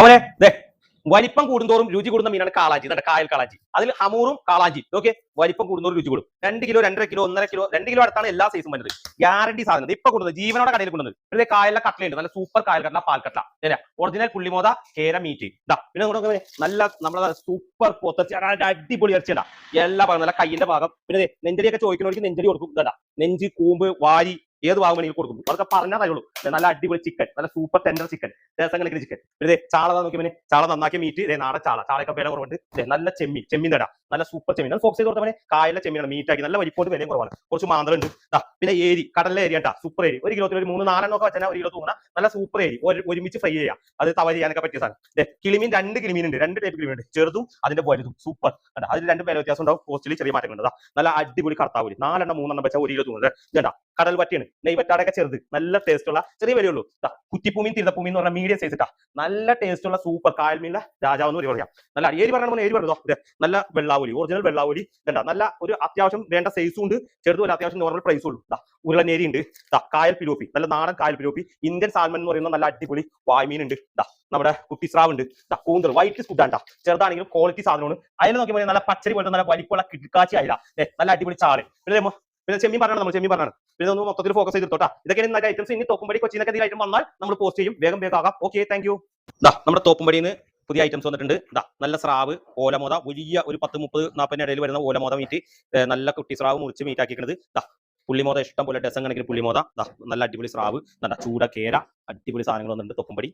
അവനെ ദേ വലിപ്പം കൂടുന്തോറും രുചി കൂടുന്ന മീനാണ് കാളാഞ്ചി. നമ്മുടെ കായൽ കാളാഞ്ചി. അതിൽ ഹമൂറും കാളാഞ്ചി. ഓക്കെ വലിപ്പം കൂടുന്നോറും രുചി കൂടും. രണ്ട് കിലോ രണ്ടര കിലോ ഒന്നര കിലോ രണ്ട് കിലോ അടുത്താണ് എല്ലാ സൈസും വരുന്നത് ഗ്യാരണ്ടി സാധനം. ഇപ്പൊ കൊണ്ടുവന്നത് ജീവനോടെ കടയിൽ കൊണ്ടുവന്നത്. പിന്നെ കായലിലെ കട്ടലുണ്ട് നല്ല സൂപ്പർ കായൽ കട്ടല പാൽക്കട്ട അല്ലേ ഒറിജിനൽ പുള്ളിമോത കേര മീറ്റ് ഇതാ പിന്നെ നോക്ക് നല്ല നമ്മളെ സൂപ്പർ പൊത്തച്ച് അടിപൊളി ഇറച്ചിണ്ടാ എല്ലാ ഭാഗം നല്ല കയ്യിന്റെ ഭാഗം. പിന്നെ നെഞ്ചടിയൊക്കെ ചോദിക്കുന്നവർക്ക് നെഞ്ചടി കൊടുക്കും. ഇതാ. നെഞ്ച് കൂമ്പ് വാരി ഏത് വേണമെങ്കിൽ കൊടുക്കും. അതൊക്കെ പറഞ്ഞാൽ തരുള്ളൂ നല്ല അടിപൊളി ചിക്കൻ നല്ല സൂപ്പർ ടെൻഡർ ചിക്കൻ രസം കളിക്കുന്ന ചിക്കൻ ഇതേ ചാള നോക്കി പിന്നെ ചാള നന്നാക്കിയ മീറ്റ് ഇതേ നാടൻ ചാള. ചാളയൊക്കെ വില കുറവുണ്ട്. നല്ല ചെമ്മീൻ. ചെമ്മീൻ തടാ നല്ല സൂപ്പർ ചെമ്മീൻ. ഫോക്സ് ചെയ്ത് കൊടുത്തവനെ കായലിലെ ചെമ്മീനാണ് മീറ്റാക്കി നല്ല വലിപ്പോട്ട് വിലയും കുറവാണ്. കുറച്ച് മാന്തലുണ്ട് പിന്നെ ഏരി. കടലിലെ ഏരിയ കേട്ടാ സൂപ്പർ ഏരി. ഒരു കിലോത്തിൽ ഒരു മൂന്ന് നാലെണ്ണം ഒക്കെ വെച്ചാൽ ഒരു കിലോ തൂങ്ങാ നല്ല സൂപ്പർ ഏരി. ഒരു- ഒരുമിച്ച് ഫ്രൈ ചെയ്യാം. അത് തവ ചെയ്യാനൊക്കെ പറ്റിയ സാധനം. കിളിമീൻ രണ്ട് കിളിമീൻ ഉണ്ട് രണ്ട് ടൈപ്പ് കിളിമീൻ ഉണ്ട് ചെറുതും അതിന്റെ വലുതും. സൂപ്പർ അതിൽ രണ്ട് വില വ്യത്യാസം ഉണ്ടാവും. കോസ്റ്റിൽ ചെറിയ മാറ്റങ്ങളുണ്ട്. നല്ല അടിപൊളി കർത്താവൂരി നാലെണ്ണം മൂന്നെണ്ണം വെച്ചാൽ ഒരു കിലോ തൂങ്ങുന്നത്. ഇതേണ്ടാ? കടൽ പറ്റിയാണ് നെയ്വറ്റാടൊക്കെ ചെറുത്. നല്ല ടേസ്റ്റ് ഉള്ള ചെറിയ വിലയുള്ളൂ കുറ്റിപ്പൂമി തിരുത്തപ്പൂമി എന്ന് പറഞ്ഞ മീഡിയം സൈസ് ഇട്ടാ. നല്ല ടേസ്റ്റ് ഉള്ള സൂപ്പർ കായൽമീനിലെ രാജാവ് എന്ന് പറയാം. നല്ല ഏരി പോലെ ഏരി പറഞ്ഞോ ഇതെ നല്ല വെള്ളാവൂലി ഒറിജിനൽ വെള്ളാവൂലി. ഇതണ്ട? നല്ല ഒരു അത്യാവശ്യം വേണ്ട സൈസും ഉണ്ട്. ചെറുതും ഒരു അത്യാവശ്യം നോർമൽ പ്രൈസും ഉള്ളൂ ദാ ഉരുളനേരി ഉണ്ട്. കായൽ പിലോപ്പി നല്ല നാടൻ കായൽ പിലോപ്പി ഇന്ത്യൻ സാൽമൺ എന്ന് പറയുന്ന നല്ല അടിപൊളി വായ്മീൻ ഉണ്ട്. നമ്മുടെ കുട്ടിസ്രാവ് ഉണ്ട്. ദാ കൂന്തൽ വൈറ്റ് ഫുഡാണ്ട ചെറുതാണെങ്കിലും ക്വാളിറ്റി സാധനമാണ്. അതിൽ നോക്കി നല്ല പച്ചരി പോലത്തെ നല്ല വലിപ്പമുള്ള കിടക്കാച്ചി ദേ, നല്ല അടിപൊളി ചാറ്. പിന്നെ ചെമ്മീൻ പറഞ്ഞാണ് നമ്മൾ ചെമ്മീൻ പറഞ്ഞാണ്. പിന്നെ ഒന്ന് മൊത്തത്തിൽ ഫോക്കസ് ചെയ്തിട്ടോട്ടാ ഇതൊക്കെ നല്ല ഐറ്റംസ് ഇനി തോപ്പുംപടി കൊച്ചിനൊക്കെ ഐറ്റം വന്നാൽ നമ്മൾ പോസ്റ്റ് ചെയ്യും. വേഗം വേഗം ആകാം. ഓക്കെ താങ്ക് യു നമ്മുടെ തോപ്പുംപടിയിൽ നിന്ന് പുതിയ ഐറ്റംസ് വന്നിട്ടുണ്ട്. ദാ നല്ല സ്രാവ് ഓലമോത വലിയ ഒരു പത്ത് മുപ്പത് നാൽപ്പതിന് ഇടയിൽ വരുന്ന ഓലമോത മീറ്റ് നല്ല കുട്ടി സ്രാവ് മുറിച്ച് മീറ്റ് ആക്കിയിട്ടുണ്ട് ദാ പുള്ളിമോത ഇഷ്ടം പോലെ ഡസൻ കണക്കിന് പുള്ളിമോത. നല്ല അടിപൊളി സ്രാവ്. നല്ല ചൂട കേര അടിപൊളി സാധനങ്ങൾ വന്നിട്ടുണ്ട് തൊപ്പുംപടി